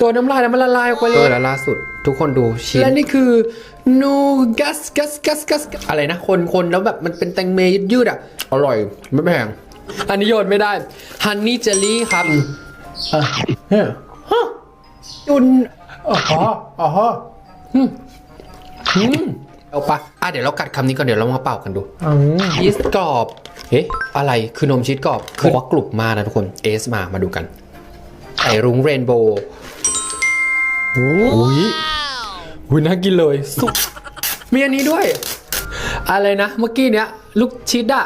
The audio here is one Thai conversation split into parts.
ตัวน้ำลายแล้วมันละลายออกไปเลยแล้วล่าสุดทุกคนดูชิ้น และนี่คือนูกัสกัสกัสกัสอะไรนะ คนคนแล้วแบบมันเป็นแตงเมยยืดๆอะ อร่อย ไม่แพง อันนี้โยนไม่ได้ฮันนี่เจลลี่ครับอะเนี่ยฮะจุนอ๋ออ๋ออืมเอาปะอะเดี๋ยวเรากัดคำนี้ก่อนเดี๋ยวเรามาเป่ากันดู อืมชีสกรอบ เอ๊ะ อะไร คือนมชีสกรอบ คือว่ากรุบมากนะทุกคน เอสมา มาดูกัน ไข่รุ้งเรนโบว์ โอ้ยอุ้ยน่ากินเลยสุดมีอันนี้ด้วย อะไรนะ เมื่อกี้เนี้ยลูกชิดอะ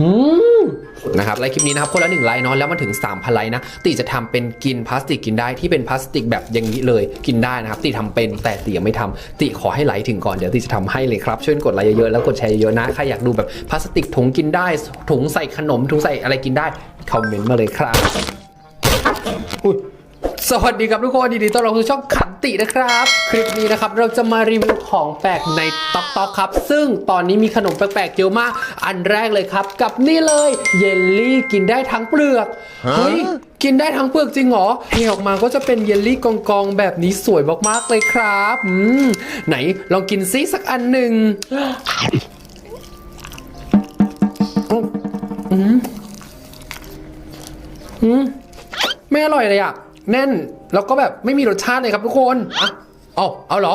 อืมนะครับไลค์คลิปนี้นะครับคนละหนึ่งไลค์เนาะแล้วมันถึง 3,000ไลค์นะติจะทำเป็นกินพลาสติกกินได้ที่เป็นพลาสติกแบบอย่างนี้เลยกินได้นะครับติทำเป็นแต่ติยังไม่ทำติขอให้ไลค์ถึงก่อนเดี๋ยวติจะทำให้เลยครับช่วยกดไลค์เยอะๆแล้วกดแชร์เยอะๆนะใครอยากดูแบบพลาสติกถุงกินได้ ถุงใส่ขนมถุงใส่อะไรกินได้คอมเมนต์มาเลยครับอุ้ย สวัสดีครับทุกคนยินดีต้อนรับสู่ช่องขันตินะครับ คลิปนี้นะครับเราจะมารีวิวของแปลกในต๊อกต๊อกครับ ซึ่งตอนนี้มีขนมแปลกๆเยอะมาก อันแรกเลยครับ กับนี่เลยเยลลี่กินได้ทั้งเปลือกเฮ้ยกินได้ทั้งเปลือกจริงเหรอเทออกมาก็จะเป็นเยลลี่กองๆแบบนี้สวยมากๆเลยครับอืมไหนลองกินซิสักอันหนึ่งอืมอืมไม่อร่อยเลยอะ แน่นแล้วก็แบบไม่มีรสชาติเลยครับทุกคนอะเอาเอาเหรอ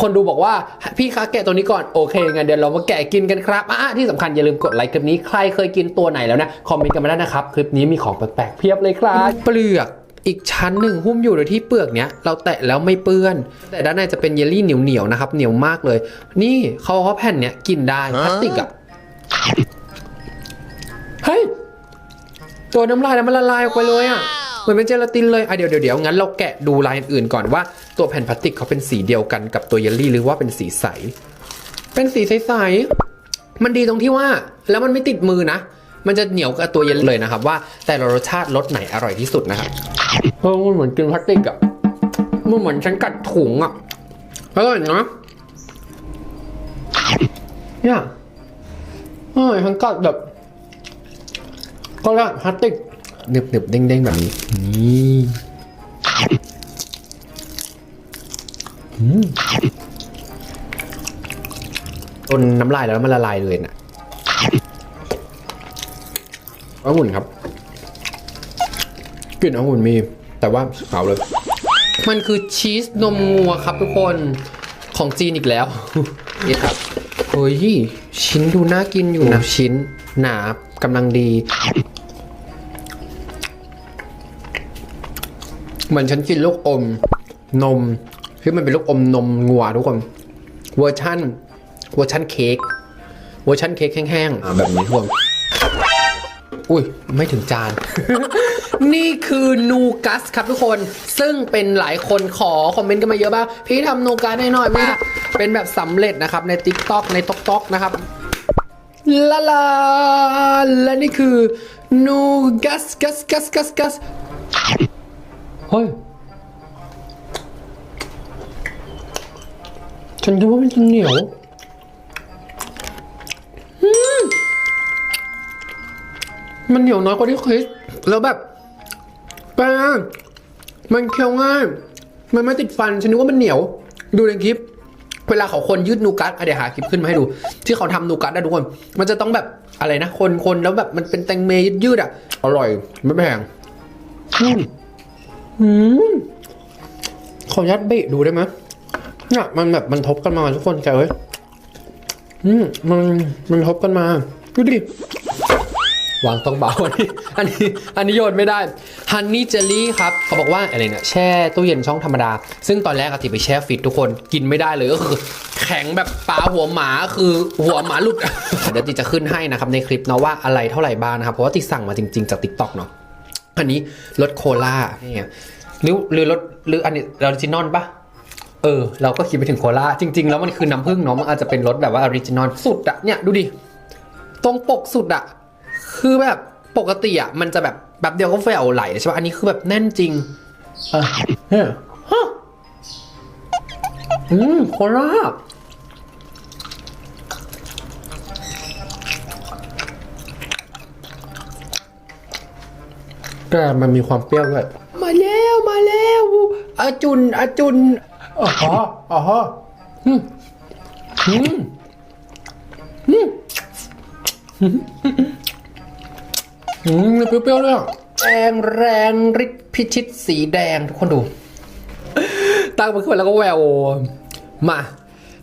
คนดูบอกว่าพี่คะแกะตัวนี้ก่อนโอเคงั้นเดี๋ยวเรามาแกะกินกันครับอะที่สำคัญอย่าลืมกดไลค์คลิปนี้ใครเคยกินตัวไหนแล้วนะคอมเมนต์กันมาได้นะครับคลิปนี้มีของแปลกๆเพียบเลยครับเปลือกอีกชั้นหนึ่งหุ้มอยู่โดยที่เปลือกเนี้ยเราแตะแล้วไม่เปื้อน แต่ด้านในจะเป็นเยลลี่เหนียวๆนะครับเหนียวมากเลย นี่เขาเขาแผ่นเนี้ยกินได้พลาสติกอะเฮ้ยตัวน้ำลายแล้วมันละลายออกไปเลยอะ เหมือนเป็นเจลาตินเลยอะเดี๋ยวเดี๋ยวเดี๋ยวงั้นเราแกะดูลายอื่นๆก่อนว่าตัวแผ่นพลาสติกเขาเป็นสีเดียวกันกับตัวเยลลี่หรือว่าเป็นสีใส เป็นสีใสๆมันดีตรงที่ว่าแล้วมันไม่ติดมือนะ มันจะเหนียวกับตัวเยลลี่เลยนะครับ ว่าแต่ละรสชาติรสไหนอร่อยที่สุดนะครับเออมันเหมือนกินพลาสติกอะมันเหมือนฉันกัดถุงอะอร่อยนะเนี่ยเออฉันกัดแบบก็แล้วพลาสติก หนึบหนึบๆเด้งเด้งๆแบบนี้นี่อืมต้นน้ำลายแล้วมันละลายเลยนะองุ่นครับกลิ่นองุ่นมี แต่ว่าขาวเลย มันคือชีสนมงัวครับทุกคนของจีนอีกแล้วนี่ครับเฮ้ยชิ้นดูน่ากินอยู่นะชิ้นหนากำลังดี เหมือนฉันกินลูกอมนมที่มันเป็นลูกอมนมงัวทุกคนเวอร์ชั่นเวอร์ชั่นเค้กเวอร์ชั่นเค้กแห้งๆอ่าแบบนี้ทุกคนอุ้ยไม่ถึงจาน นี่คือนูกัสครับทุกคน ซึ่งเป็นหลายคนขอคอมเมนต์กันมาเยอะมากพี่ทำนูกัสให้หน่อยพี่เป็นแบบสำเร็จนะครับ ใน t ิ k t o k ใน t อก t o k นะครับลาลาและนี่คือนูกัสกัสกัสกัสกัส เฮ้ย ฉันคิดว่ามันจะเหนียวมันเหนียวน้อยกว่าที่คิด แล้วแบบแป้งมันเคี้ยวง่าย มันไม่ติดฟัน ฉันนึกว่ามันเหนียว ดูในคลิป เวลาเขาคนยืดนูกัสอะเดี๋ยวหาคลิปขึ้นมาให้ดู ที่เขาทำนูกัสนะทุกคน มันจะต้องแบบอะไรนะ คนคนแล้วแบบมันเป็นแตงเมยยืดๆอะ อร่อย ไม่แพงอืม อืมขออนุญาตเบะดูได้ไหมเนี่ยมันแบบมันทบกันมาทุกคนแกเอ้ยอืมมันมันทบกันมาดูดิวางต้องเบาอันนี้อันนี้อันนี้โยนไม่ได้ฮันนี่เจลลี่ครับเขาบอกว่าอะไรเนี่ยแช่ตู้เย็นช่องธรรมดา ซึ่งตอนแรกอะติไปแช่ฟิตทุกคนกินไม่ได้เลยก็คือ แข็งแบบปลาหัวหมาคือหัวหมาหลุดเดี๋ยวติจะขึ้นให้นะครับในคลิปเนาะว่าอะไรเท่าไหร่บ้างนะครับเพราะว่าติสั่งมาจริง ๆ จากติ๊กต็อกเนาะ อันนี้รสโคลาเนี่ยหรือหรือรสหรืออันนี้ออริจินอลปะเออ เราก็คิดไปถึงโคลาจริง ๆ แล้วมันคือน้ำผึ้งเนาะมันอาจจะเป็นรสแบบว่าออริจินอลสุดอะเนี่ยดูดิตรงปกสุดอะคือแบบปกติอะมันจะแบบแบบเดียวก็แฟวไหลใช่ปะอันนี้คือแบบแน่นจริงอะเนี่ยฮะอืมโคลา แต่มันมีความเปรี้ยวด้วยมาแล้วมาแล้อาจุนอาจุนอ๋ออ๋ออืมอืมอืมอืมเปรี้ยวๆด้วยอะแรงแรงฤทธิ์พิชิตสีแดงทุกคนดู ตั้งมันขึ้นมาแล้วก็แววมา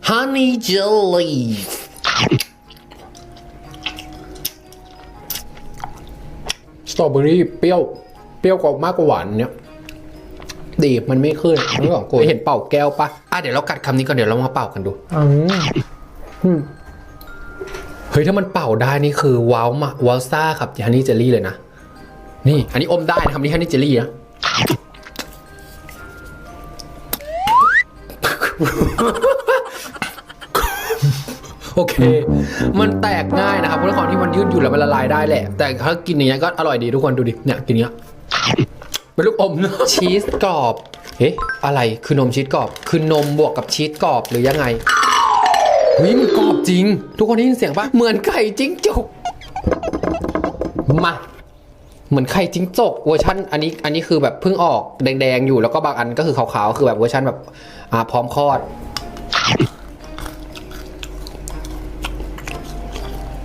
Honey Jelly ตรอเบอรี่เปรี้ยว เปรี้ยวกว่ามากกว่าหวานเนี่ยดีมันไม่ขึ้นไม่บอกกูเห็นเป่าแก้วปะอะเดี๋ยวเรากัดคำนี้ก่อนเดี๋ยวเรามาเป่ากันดูอืมเฮ้ยถ้ามันเป่าได้นี่คือว้าวมากว้าวซ่าครับฮันนี่เจลลี่เลยนะ นี่ อันนี้อมได้นะครับนี่ฮันนี่เจลลี่นะ โอเค มันแตกง่ายนะครับเพราะความที่มันยืดอยู่แล้วมันละลายได้แหละ แต่ถ้ากินอย่างเงี้ยก็อร่อยดีทุกคนดูดิเนี่ยกินเงี้ยเป็นลูกอมนะชีสกรอบเอ๊ะอะไรคือนมชีสกรอบ คือนมบวกกับชีสกรอบหรือยังไงเฮ้ยมันกรอบจริง ทุกคนได้ยินเสียงปะเหมือนไข่จิ้งจกมาเหมือนไข่จิ้งจกเวอร์ชันอันนี้อันนี้คือแบบเพิ่งออกแดงๆอยู่แล้วก็บางอันก็คือขาวๆคือแบบเวอร์ชันแบบอ่าพร้อมคลอด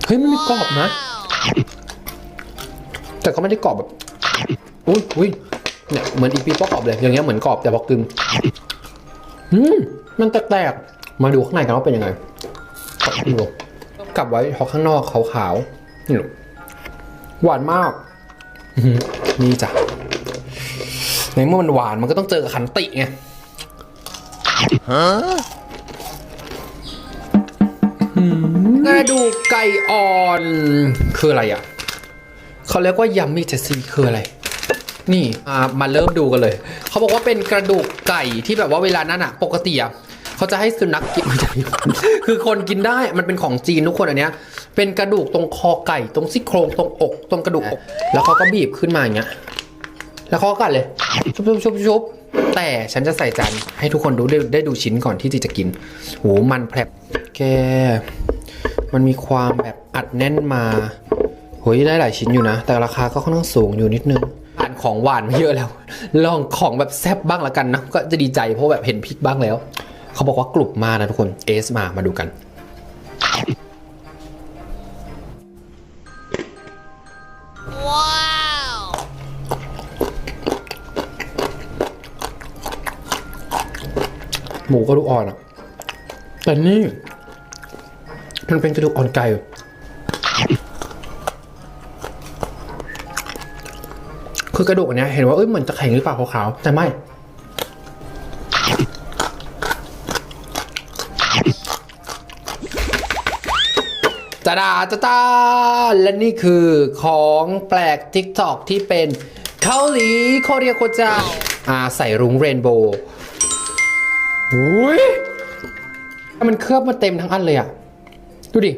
เฮ้ยมันมีกรอบนะ แต่ก็ไม่ได้กรอบแบบอุ้ยอุ้ยเนี่ยเหมือนอีปีโป้กรอบเลยอย่างเงี้ยเหมือนกรอบแต่พอกึมอืมมันแตกๆมาดูข้างในกันว่าเป็นยังไงขอดูกลับไว้เพราะข้างนอกขาวๆนี่หวานมากอื้อหือนี่จ้ะในเมื่อมันหวานมันก็ต้องเจอกับขันติไง กระดูกไก่อ่อน คืออะไรอะเขาเรียกว่ายัมมี่เจสซี่คืออะไร นี่มาเริ่มดูกันเลย เขาบอกว่าเป็นกระดูกไก่ที่แบบว่าเวลานั้นอะ ปกติอะเขาจะให้สุนัขกินไม่ใช่คือคนกินได้มันเป็นของจีนทุกคนอันเนี้ย เป็นกระดูกตรงคอไก่ตรงซี่โครงตรงอก ตรงกระดูกอกแล้วเขาก็บีบขึ้นมาอย่างเงี้ยแล้วเขาก็กัดเลยชุบชุบชุบชุบแต่ฉันจะใส่จานให้ทุกคนดูได้ได้ดูชิ้นก่อนที่จีจะกินโหมันแผลบแก มันมีความแบบอัดแน่นมาโหยได้หลายชิ้นอยู่นะ แต่ราคาก็ค่อนข้างสูงอยู่นิดนึงผ่านของหวานมาเยอะแล้ว ลองของแบบแซ่บบ้างละกันนะ ก็จะดีใจเพราะแบบเห็นพริกบ้างแล้ว เขาบอกว่ากลุ่มมากนะทุกคนเอสมามาดูกันหมูกระดูกอ่อนอะแต่นี่ มันเป็นกระดูกอ่อนไก่คือกระดูกอันเนี้ยเห็นว่าเอ้ยเหมือนจะแข็งหรือเปล่าขาวๆแต่ไม่จาดาจ้าจ้าและนี่คือของแปลก TikTok ที่เป็นเกาหลีโคเรียโคจาอ่าใส่รุ้งเรนโบว์อุ้ยมันเคลือบมาเต็มทั้งอันเลยอะ ดูดิ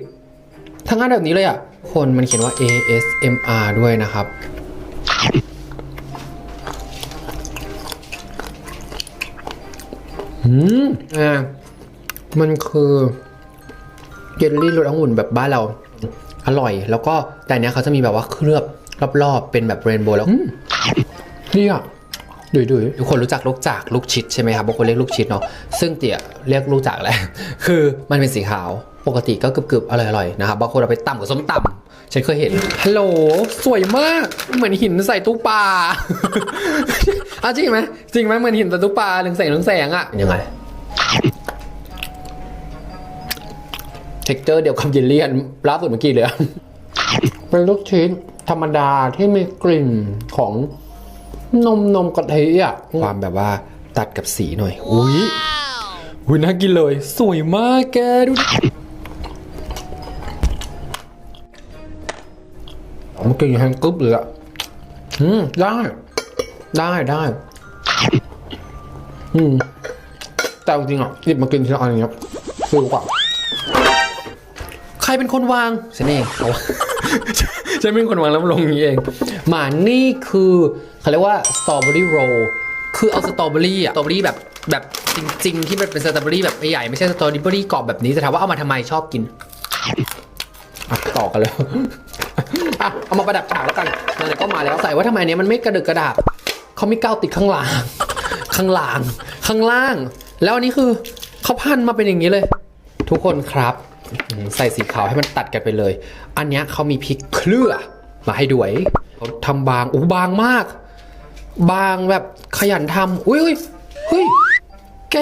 ทั้งอันแบบนี้เลยอะคนมันเขียนว่า ASMR ด้วยนะครับ อืมอ่ามันคือเยลลี่รสองุ่นแบบบ้านเรา อร่อย แล้วก็แต่อันเนี้ยเขาจะมีแบบว่าเคลือบรอบๆ เป็นแบบเรนโบว์แล้วอืมนี่อะ ดุยดุยทุกคนรู้จักลูกจากลูกชิดใช่ไหมครับบางคนเรียกลูกชิดเนาะซึ่งเตี๋ยเรียกลูกจากแหละคือมันเป็นสีขาวปกติก็กรึบๆอร่อยๆนะครับบางคนเอาไปตำกับส้มตำฉันเคยเห็นฮัลโหลสวยมากเหมือนหินใส่ตู้ปลาอะจริงไหมจริงไหมเหมือนหินใส่ตู้ปลาเรืองแสงเรืองแสงอะยังไงเท็กเจอร์เดียวกับเยลลี่อันล่าสุดเมื่อกี้เลยอะเป็นลูกชิ้นธรรมดาที่มีกลิ่นของ นมนมกะทิอะความแบบว่าตัดกับสีหน่อย อุ้ยอุ้ยน่ากินเลย สวยมากแกดูดิเมื่อกี้ยังแห้งกึ๊บเลยอะอืมได้ ได้ได้อืมแต่จริงๆอะหยิบมากินทีละอันอย่างเงี้ยฟิลกว่า ใครเป็นคนวางฉันเองเอา ฉันเป็นคนวางแล้วลงองนี้เองมานี่คือเขาเรียกว่าสตรอเบอรี่โรลคือเอาสตรอเบอรี่อะสตรอเบอรี่แบบแบบจริง ๆ ที่มันเป็นสตรอเบอรี่แบบใหญ่ไม่ใช่สตรอเบอรี่กรอบแบบนี้จะถามว่าเอามาทำไมชอบกินต่อกันเลยอะเอามาประดับฉากแล้วกันไหนก็มาแล้วใส่ว่าทำไมเนี้ยมันไม่กระดึกกระดาบเขาไม่ก้าวติดข้างหลังข้างหล่างข้างล่าง แล้วอันนี้คือเขาพันมาเป็นอย่างนี้เลย ทุกคนครับ ใส่สีขาวให้มันตัดกันไปเลย อันนี้เขามีพริกเคลือมาให้ด้วยเขาทำบางอู้บางมาก บางแบบขยันทำอุ้ยเฮ้ยแก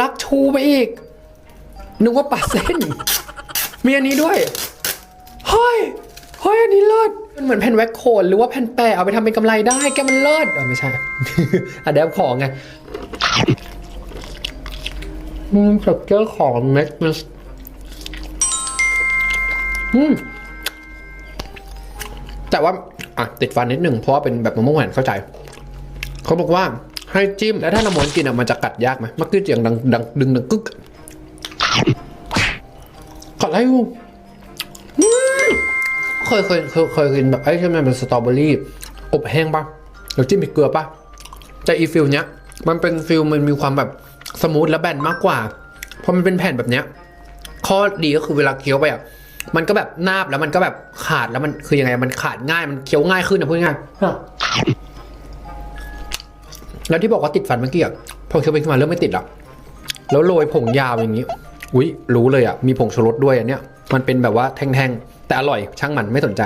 รักชูไปอีก นึกว่าปลาเส้น มีอันนี้ด้วย เฮ้ย เฮ้ย อันนี้เลิศมันเหมือนแผ่นแวคโคนหรือว่าแผ่นแปะเอาไปทำเป็นกำไรได้ แกมันเลิศเออไม่ใช่อะเดบของไง อืมสเกอร์ของแม็กนัสอืมแต่ว่าอะติดฟันนิดหนึ่งเพราะว่าเป็นแบบมะม่วงแหวนเข้าใจ เขาบอกว่าให้จิ้ม แล้วถ้าน้ำมันกินอะมันจะกัดยากไหมมื่อกี้เสียงดังดังดึงดังกึกกัดอะไรอยู่อืมเคยเคยเคยเคยกินแบบไอ้ที่มันเป็นสตรอเบอรี่อบแห้งปะแล้วจิ้มพริกเกลือปะแต่อีฟิลเนี้ยมันเป็นฟิลมันมีความแบบ สมูทและแบนมากกว่า เพราะมันเป็นแผ่นแบบเนี้ย ข้อดีก็คือเวลาเคี้ยวไปอะ มันก็แบบนาบแล้วมันก็แบบขาดแล้วมันคือยังไง มันขาดง่าย มันเคี้ยวง่ายขึ้นนะพูดง่ายๆแล้วที่บอกว่าติดฟันเมื่อกี้อะพอเคี้ยวไปขึ้นมาเริ่มไม่ติดละแล้วโรยผงยาวอย่างนี้ อุ๊ยรู้เลยอะ มีผงชูรสด้วยอันเนี้ย มันเป็นแบบว่าแท่งๆ แต่อร่อย ช่างมันไม่สนใจ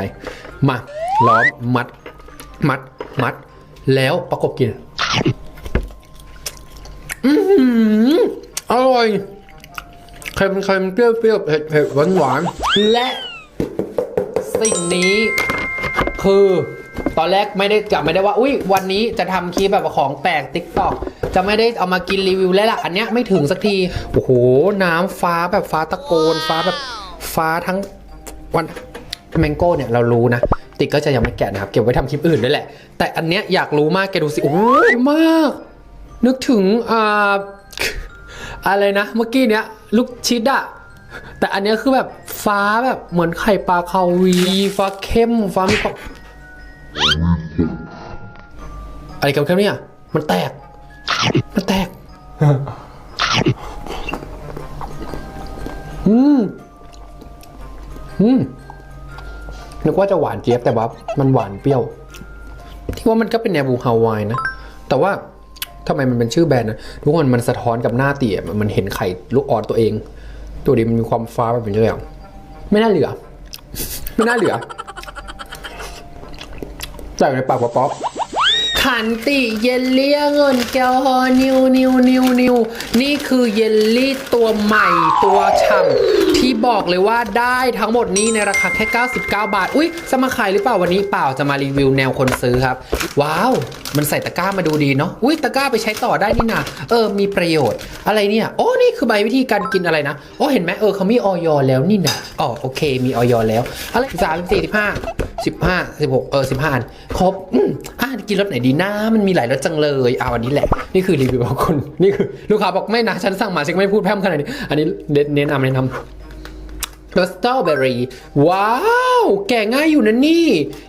มาล้อมมัด มัด มัด แล้วประกบกิน อร่อยเค็มเค็มเปรี้ยวเปรี้ยวเผ็ดเผ็ดหวานหวานและสิ่งนี้คือตอนแรกไม่ได้จะไม่ได้ว่า อุ้ยวันนี้จะทำคลิปแบบของแปลกติ๊กตอกจะไม่ได้เอามากินรีวิวแล้วล่ะ อันเนี้ยไม่ถึงสักที โอ้โห น้ำฟ้าแบบฟ้าตะโกน ฟ้าแบบฟ้าทั้งวันแมงโก้เนี่ยเรารู้นะ ติ๊กก็จะยังไม่แกะนะครับ เก็บไว้ทำคลิปอื่นด้วยแหละ แต่อันเนี้ยอยากรู้มากแกดูสิ โอ้ยมาก นึกถึงอ่าอะไรนะเมื่อกี้เนี้ยลูกชิดอะแต่อันเนี้ยคือแบบฟ้าแบบเหมือนไข่ปลาคาวีฟ้าเข้มฟ้ามีความอะไรกันครับเนี่ย มันแตก มันแตก อืม อืม นึกว่าจะหวานเจี๊ยบแต่ว่า มันหวานเปรี้ยว ที่ว่ามันก็เป็นแนวบูฮาวายนะ แต่ว่า ทำไมมันเป็นชื่อแบรนด์นะทุกคนมันสะท้อนกับหน้าเตี๋ยมันเห็นไข่ลูกออดตัวเอง ตัวดีมันมีความฟ้าแบบนี้เลยอะไม่น่าเหลือ ไม่น่าเหลือใส่ในปากป๊อปขันติเยลลี่เงินแก้วฮอนิวนิวนิวนิวนี่คือเยลลี่ตัวใหม่ตัวฉ่ำ ที่บอกเลยว่าได้ทั้งหมดนี้ในราคาแค่ 99 บาท อุ้ยจะมาขายหรือเปล่าวันนี้เปล่าจะมารีวิวแนวคนซื้อครับ ว้าว มันใส่ตะกร้ามาดูดีเนาะอุ้ยตะกร้าไปใช้ต่อได้นี่นะเออ มีประโยชน์อะไรเนี่ยโอ้นี่คือใบวิธีการกินอะไรนะโอ้เห็นไหมเออเขามีออยแล้วนี่นะอ๋อโอเค มีออยแล้วอะไรสามสี่สิบห้าสิบห้าสิบหกเออสิบห้าอันครบอืมอะกินรสไหนดีนะมันมีหลายรสจังเลยเอาอันนี้แหละ นี่คือรีวิวของคุณนี่คือลูกค้าบอกไม่นะฉันสั่งมาฉันไม่พูดแพร่มขนาดนี้อันนี้เน้นนำแนะนำ รสสตรอเบอรี่ว้าว แกะง่ายอยู่นะนี่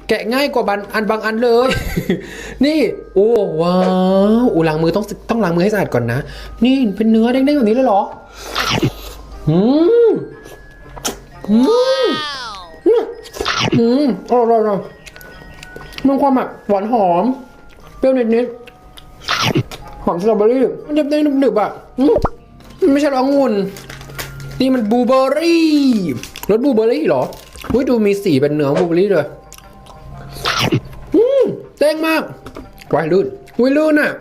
แกะง่ายกว่าบางอันบางอันเลย นี่โอ้ว้าวอูล้างมือต้องต้องล้างมือให้สะอาดก่อนนะ นี่เป็นเนื้อเด้งๆแบบนี้เลยเหรออืมอืมอืมอร่อยอร่อยมันความแบบหวานหอม เปรี้ยวนิดๆหอมสตรอเบอรี่มันเด้งๆหนึบๆอะอืมมันไม่ใช่รสองุ่น นี่มันบลูเบอร์รี่รสบลูเบอร์รี่เหรออุ้ยดูมีสีเป็นเนื้อบลูเบอร์รี่เลยอืมเต้งมากไวายลื่นอุ้ยลื่นอะ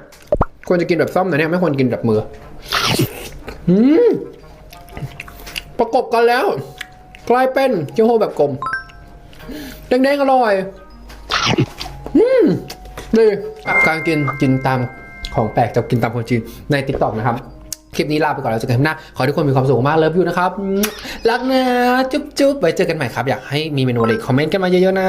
ควรจะกินแบบซ่อมนะเนี่ยไม่ควรกินแบบมืออืมประกบกันแล้ว กลายเป็นเกี๊ยวโฮแบบกลมแดงๆอร่อยอืมดีการกินกินตามของแปลกจะกินตามคนจีนในติ๊กต็อกนะครับ คลิปนี้ลาไปก่อนแล้วเจอกันหน้า ขอให้ทุกคนมีความสุขมากเลิฟอยู่นะครับ รักนะ จุ๊บจุ๊บไว้เจอกันใหม่ครับ อยากให้มีเมนูอะไรคอมเมนต์กันมาเยอะๆนะ